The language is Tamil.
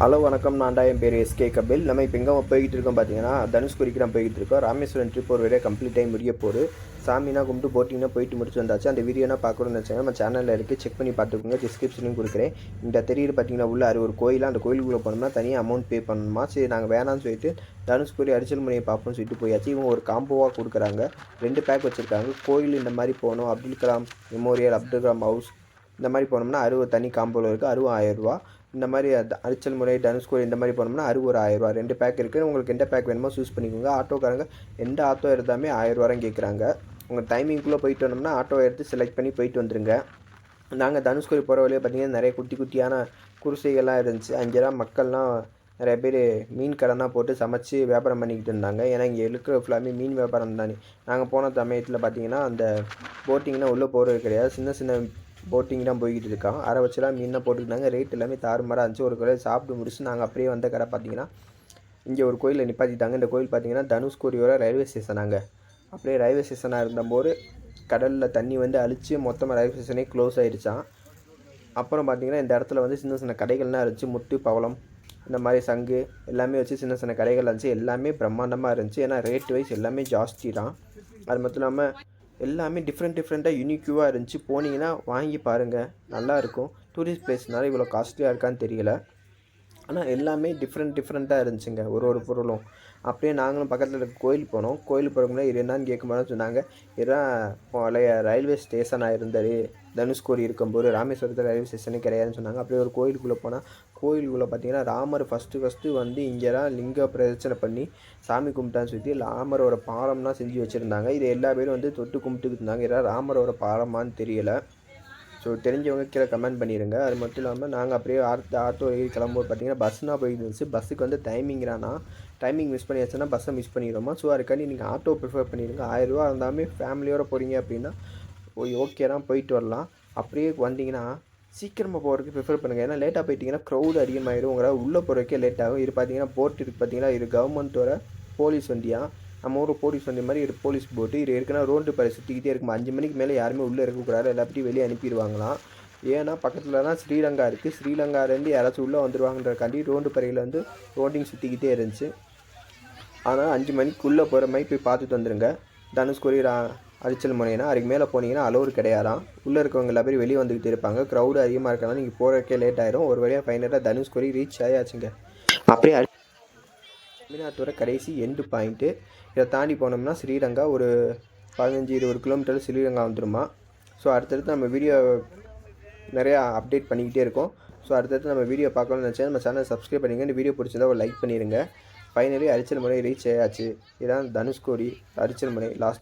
ஹலோ வணக்கம். நான்டா என் பேர் எஸ்கே கபில். நம்ம இப்போ எங்கே போய்கிட்டு இருக்கோம் பார்த்தீங்கன்னா தனுஷ்குரிக்கு நான் போய்கிட்டு இருக்கோம். ராமேஸ்வரன் ட்ரிப் ஒரு வீடியோ கம்ப்ளீட் டைம் முடிய போகுது. சாமினா கும்பிட்டு போட்டிங்கன்னா போயிட்டு முடிச்சு வந்தாச்சு. அந்த வீடியோனா பார்க்கணும்னு நினச்சாங்க நம்ம சேனலில் இருக்குது செக் பண்ணி பார்த்துக்கோங்க. டிஸ்கிரிப்ஷனையும் கொடுக்குறேன். இந்த தெரியுது பார்த்தீங்கன்னா உள்ள அது ஒரு கோயில் அந்த கோயிலுக்குள்ளே போனோம்னா தனியாக அமௌண்ட் பே பண்ணணுமா? சரி நாங்கள் வேணாம்னு சொல்லிட்டு தனுஷ்குரி அரிச்சல் முனையை பார்ப்போம்னு சொல்லிட்டு போயாச்சு. இவங்க ஒரு காம்போவாக கொடுக்குறாங்க. ரெண்டு பேக் வச்சுருக்காங்க. கோயில் இந்த மாதிரி போகணும். அப்துல் கலாம் மெமோரியல் அப்துல் கலாம் ஹவுஸ் இந்த மாதிரி போனோம்னா அறுபது தனி காம்போவில் இருக்குது அறுபது ஆயிரரூவா இந்த மாதிரி அரிச்சல் முறை தனுஷ்கோடி இந்த மாதிரி போனோம்னா அறுபது ஒரு ஆயிரரூவா ரெண்டு பேக் இருக்குது உங்களுக்கு எந்த பேக் வேணுமோ சூஸ் பண்ணிக்கோங்க. ஆட்டோக்காரங்க எந்த ஆட்டோ எடுத்தாலுமே ஆயிரரூவாரம் கேட்குறாங்க உங்கள் டைமிங்குள்ளே போயிட்டு வந்தோம்னா ஆட்டோ எடுத்து செலக்ட் பண்ணி போயிட்டு வந்துருங்க. நாங்கள் தனுஷ்கோடி போகிற வழியே பார்த்தீங்கன்னா நிறைய குட்டி குட்டியான குடிசைகள்லாம் இருந்துச்சு. அங்கெல்லாம் மக்கள்லாம் நிறைய பேர் மீன் கடைனா போட்டு சமைச்சு வியாபாரம் பண்ணிக்கிட்டு இருந்தாங்க. ஏன்னா இங்கே இருக்கிற ஃபுல்லாமே மீன் வியாபாரம் தானே. நாங்கள் போன சமயத்தில் பார்த்தீங்கன்னா அந்த போட்டிங்னா உள்ளே போகிறது கிடையாது. சின்ன சின்ன போட்டிங் தான் போய்கிட்டு இருக்கான் அரை வச்சுலாம் மீன் போட்டுக்கிட்டாங்க. ரேட் எல்லாமே தாறுமாறாக இருந்துச்சு. ஒரு கடையில் சாப்பிட்டு முடிச்சு நாங்கள் அப்படியே வந்த கடை பார்த்தீங்கன்னா இங்கே ஒரு கோயிலில் நிப்பாட்டிட்டாங்க. இந்த கோயில் பார்த்தீங்கன்னா தனுஷ்கோரியோட ரயில்வே ஸ்டேஷனாங்க அப்படியே ரயில்வே ஸ்டேஷனாக இருந்தபோது கடலில் தண்ணி வந்து அழிச்சு மொத்தமாக ரயில்வே ஸ்டேஷனே க்ளோஸ் ஆகிடுச்சான் அப்புறம் பார்த்தீங்கன்னா இந்த இடத்துல வந்து சின்ன சின்ன கடைகள்லாம் இருந்துச்சு. முட்டு பவளம் இந்த மாதிரி சங்கு எல்லாமே வச்சு சின்ன சின்ன கடைகள் இருந்துச்சு. எல்லாமே பிரம்மாண்டமாக இருந்துச்சு. ஏன்னா ரேட் வைஸ் எல்லாமே ஜாஸ்தி தான். அது மட்டும் இல்லாமல் எல்லாமே டிஃப்ரெண்ட் டிஃப்ரெண்ட்டாக யூனிக்யூவாக இருந்துச்சு. போனீங்கன்னா வாங்கி பாருங்கள் நல்லாயிருக்கும் டூரிஸ்ட் பிளேஸ்னால இவ்வளோ காஸ்ட்லியாக இருக்கான்னு தெரியல. ஆனால் எல்லாமே டிஃப்ரெண்ட் டிஃப்ரெண்ட்டாக இருந்துச்சுங்க. ஒரு ஒரு பொருளும். அப்படியே நாங்களும் பக்கத்தில் இருக்க கோயில் போனோம். கோயில் போகிறவங்களே இது என்னன்னு கேட்கும்போது சொன்னாங்க இதுதான் பழைய ரயில்வே ஸ்டேஷனாக இருந்தார் தனுஷ்கோடி இருக்கும்போது ராமேஸ்வரத்தில் ரயில்வே ஸ்டேஷனே கிடையாதுன்னு சொன்னாங்க. அப்படியே ஒரு கோயிலுக்குள்ளே போனால் கோயிலுக்குள்ளே பார்த்தீங்கன்னா ராமர் ஃபஸ்ட்டு ஃபஸ்ட்டு வந்து இங்கே தான் லிங்க பிரச்சனை பண்ணி சாமி கும்பிட்டான்னு சொல்லி ராமரோட பாலம்லாம் செஞ்சு வச்சுருந்தாங்க. இது எல்லா பேரும் வந்து தொட்டு கும்பிட்டுக்கிட்டு இருந்தாங்க. இதெல்லாம் ராமரோட பாலமான்னு தெரியலை. ஸோ தெரிஞ்சவங்க கீழே கமெண்ட் பண்ணிடுங்க அது மட்டும் இல்லாமல் நாங்கள் அப்படியே அடுத்த ஆட்டோ ஏறி கிளம்பும்போது பார்த்தீங்கன்னா பஸ்னா போயிட்டு இருந்துச்சு பஸ்ஸுக்கு வந்து டைமிங்கிறானா டைமிங் மிஸ் பண்ணியாச்சுன்னா பஸ்ஸை மிஸ் பண்ணிடுவோமா? ஸோ அதுக்காண்டி நீங்கள் ஆட்டோ ப்ரிஃபர் பண்ணிடுங்க. ஆயிரரூவா இருந்தாலுமே ஃபேமிலியோட போகிறீங்க அப்படின்னா ஓய் ஓகே தான் போயிட்டு வரலாம். அப்படியே வந்தீங்கன்னா சீக்கிரமாக போகிறதுக்கு ப்ரிஃபர் பண்ணுங்கள் ஏன்னா லேட்டாக போயிட்டீங்கன்னா க்ரௌட் அதிகமாகிடும் உங்களால் உள்ளே போகிறதுக்கே லேட் ஆகும். இது பார்த்தீங்கன்னா போர்ட் இருக்குது பார்த்தீங்கன்னா இது கவர்மெண்ட்டோட போலீஸ் வண்டியாக நம்ம ஊர் போலீஸ் வண்டி மாதிரி ஒரு போலீஸ் போட்டு இது ஏற்கனவே ரோண்டு பறை சுற்றிக்கிட்டே இருக்கும்? அஞ்சு மணிக்கு மேலே யாருமே உள்ளே இருக்கக்கூடாது எல்லாத்தையும் வெளியே அனுப்பிடுவாங்களாம். ஏன்னா பக்கத்தில் தான் ஸ்ரீலங்கா இருக்குது ஸ்ரீலங்காலேருந்து யாராச்சும் உள்ளே வந்துடுவாங்கன்றக்காண்டி ரோண்டு பறையில் வந்து ரோண்டிங் சுற்றிக்கிட்டே இருந்துச்சு. ஆனால் அஞ்சு மணிக்குள்ளே போகிற மாதிரி போய் பார்த்துட்டு வந்துடுங்க தனுஷ்கோரி ரா அரிச்சல் முனைனா அதுக்கு மேலே போனீங்கன்னா அலோர் கிடையாதாம். உள்ளே இருக்கவங்க எல்லா பேரும் வெளியே வந்துக்கிட்டு இருப்பாங்க. க்ரௌடு அதிகமாக இருக்கனால நீங்கள் போகிறக்கே லேட் ஆயிரும். ஒரு வழியாக ஃபைனலாக தனுஷ்கோரி ரீச் ஆயாச்சுங்க. அப்படியே தமிழ்நாட்டோட கடைசி எண்டு பாயிண்ட்டு இதை தாண்டி போனோம்னா ஸ்ரீரங்கா ஒரு பதினஞ்சு இருபது கிலோமீட்டர் ஸ்ரீரங்கா வந்துருமா. ஸோ அடுத்தடுத்து நம்ம வீடியோ நிறையா அப்டேட் பண்ணிக்கிட்டே இருக்கோம். ஸோ அடுத்தடுத்து நம்ம வீடியோ பார்க்கணும்னு நினச்சா நம்ம சேனல் சப்ஸ்கிரைப் பண்ணிங்க இந்த வீடியோ பிடிச்சதா ஒரு லைக் பண்ணிடுங்க ஃபைனலி அரிச்சல் முறை ரீச் ஆயாச்சு. இதான் தனுஷ்கோடி அரிச்சல் முறை லாஸ்ட்